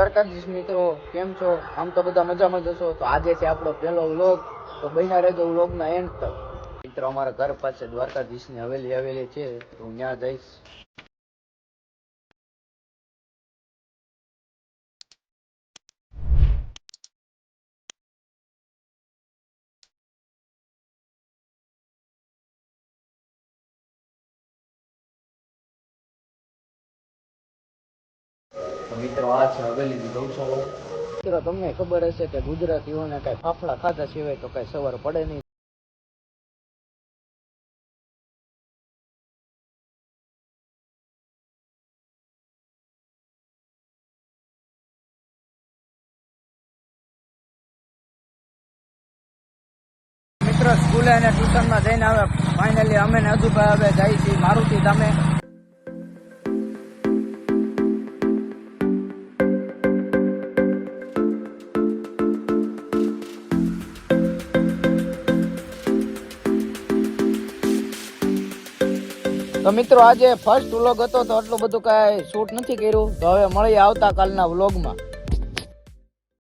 દ્વારકાધીશ મિત્રો કેમ છો? આમ તો બધા મજામાં જ હશો. તો આજે છે આપણો પહેલો વ્લોગ. તો બન્યા રહેજો વ્લોગના એન્ડ તક. મિત્રો, અમારા ઘર પાસે દ્વારકાધીશની હવેલી આવેલી છે. તો હું ત્યાં જઈશ. મિત્રો, આ છે હવેલીની ગૌશાળા. મિત્રો, તમને ખબર હશે કે ગુજરાતીઓને કઈ ફાફડા ખાધા સિવાય તો કઈ સવાર પડે નહીં. મિત્રો, સ્કૂલે અને ટ્યુશનમાં જઈને હવે ફાઇનલી અમે ને અજુભાઈ હવે જાય છીએ. મારુતિ ધામે તો મિત્રો, આજે ફર્સ્ટ વ્લોગ હતો તો આટલું બધું કાંઈ શૂટ નથી કર્યું. તો હવે મળીએ આવતા કાલના વ્લોગમાં